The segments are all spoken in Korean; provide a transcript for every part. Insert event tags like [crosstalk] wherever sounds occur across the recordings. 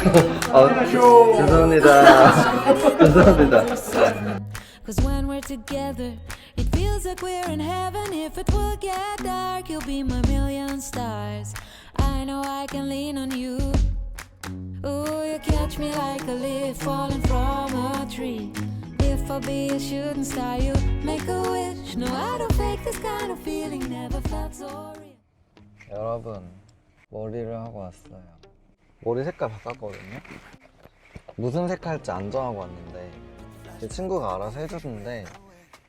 [laughs] 아, 죄송합니다. 죄송합니다. [laughs] Cause when we're together, it feels like we're in heaven. If it will get dark, you'll be my million stars. I know I can lean on you. Ooh, you catch me like a leaf falling from a tree. If I'll be a shooting star, you make a wish. No, I don't fake this kind of feeling. Never felt so real. 여러분, 머리를 하고 왔어요. 머리 색깔 바꿨거든요? 무슨 색깔 할지 안 정하고 왔는데, 제 친구가 알아서 해줬는데,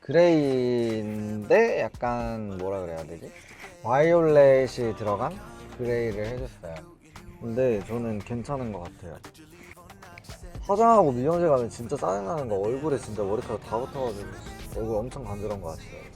그레이인데 약간 뭐라 그래야 되지? 바이올렛이 들어간 그레이를 해줬어요. 근데 저는 괜찮은 것 같아요. 화장하고 미용실 가면 진짜 짜증나는 거 얼굴에 진짜 머리카락 다 붙어가지고 얼굴 엄청 간지러운 것 같아요.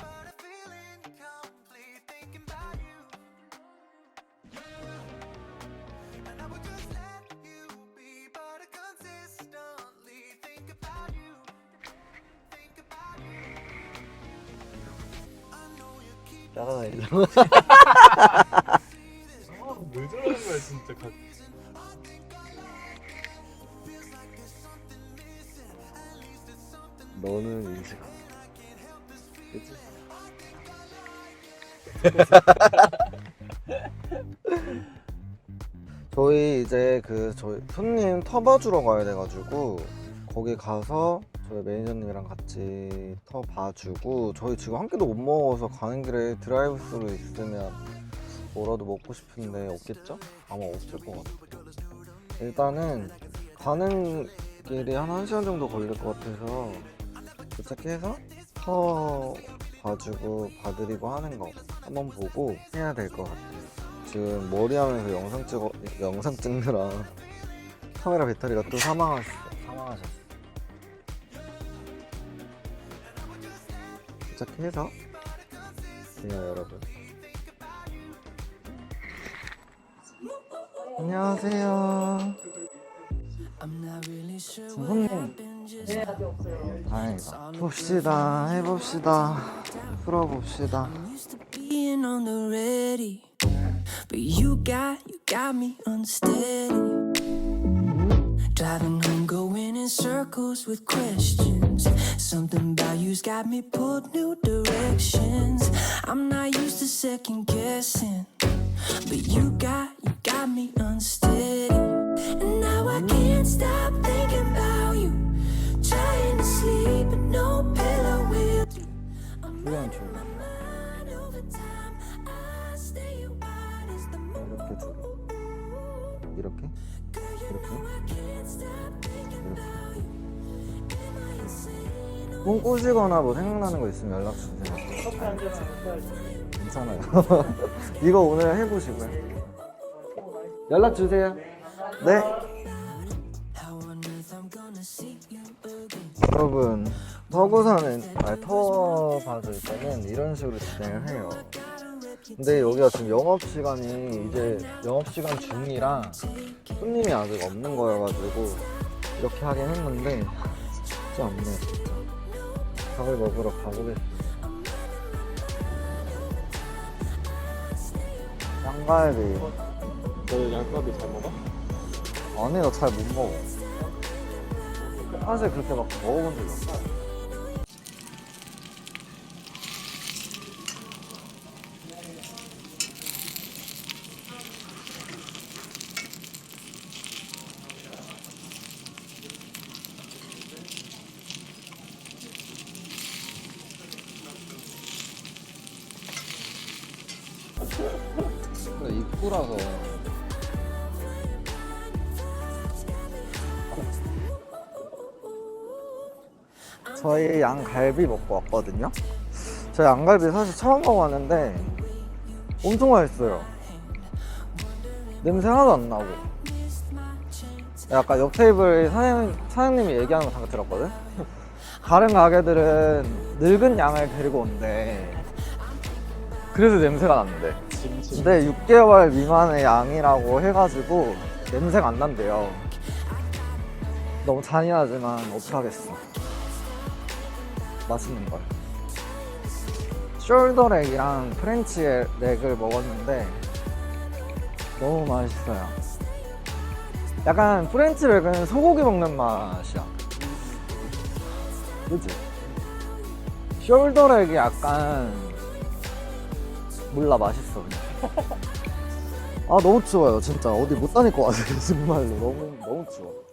따라다니죠. [laughs] 왜 저러는 거야 진짜 가... 너는 인식. 그치? [laughs] 저희 이제 그 저희 손님 터봐주러 가야 돼가지고 거기 가서 저희 매니저님이랑 같이 터 봐주고 저희 지금 한 끼도 못 먹어서 가는 길에 드라이브 스루 있으면 뭐라도 먹고 싶은데 없겠죠? 아마 없을 것 같아요. 일단은 가는 길이 한 1시간 정도 걸릴 것 같아서 도착해서 터 봐주고 봐드리고 하는 거 한번 보고 해야 될 것 같아요. 지금 머리 하면서 영상 찍어 영상 찍느라 [laughs] 카메라 배터리가 또 사망하셨어. 사망하셨어. 도착해서 그냥 여러분. 안녕하세요. 선생님. 다행이다. 봅시다. 해봅시다. 풀어봅시다. but you got you got me unsteady. Driving home, in circles with questions. Something about you's got me pulled new directions. I'm not used to second guessing, but you got you got me unsteady. And now I can't stop thinking about you. Trying to sleep, but no pillow will do. I'm 그냥 줘. mind over time. I stay wide as the moon. 이렇게 줘. 이렇게? 이렇게? 꿈 꾸시거나 뭐 생각나는 거 있으면 연락 주세요. 괜찮아요. [laughs] 이거 오늘 해보시고요. 연락 주세요. 네. 여러분, 터구사는, 아니, 터 봐줄 때는 이런 식으로 진행을 해요. 근데 여기가 지금 영업시간이 이제 영업시간 중이라 손님이 아직 없는 거여가지고 이렇게 하긴 했는데 진짜 없네. 밥을 먹으러 가보겠습니다. 쌍갈비. 너 양밥이 잘 먹어? 아니, 나 잘 못 먹어. 사실 그렇게 막 먹어본 적이 없어. 근데 입구라서 저희 양갈비 먹고 왔거든요. 저희 양갈비 사실 처음 먹어봤는데 엄청 맛있어요. 냄새 하나도 안 나고. 약간 옆 테이블 사장님, 사장님이 얘기하는 거 잠깐 들었거든? [laughs] 다른 가게들은 늙은 양을 데리고 온대. 그래서 냄새가 났는데. 근데 6개월 미만의 양이라고 해가지고 냄새가 안 난대요. 너무 잔인하지만 어떡하겠어. 맛있는 걸. 숄더렉이랑 프렌치 렉을 먹었는데 너무 맛있어요. 약간 프렌치백은 소고기 먹는 맛이야. 그지? 숄더렉이 약간 몰라 맛있어 그냥. [laughs] 아 너무 추워요 진짜 어디 못 다닐 것 같아요 [laughs] 정말로 너무 너무 추워.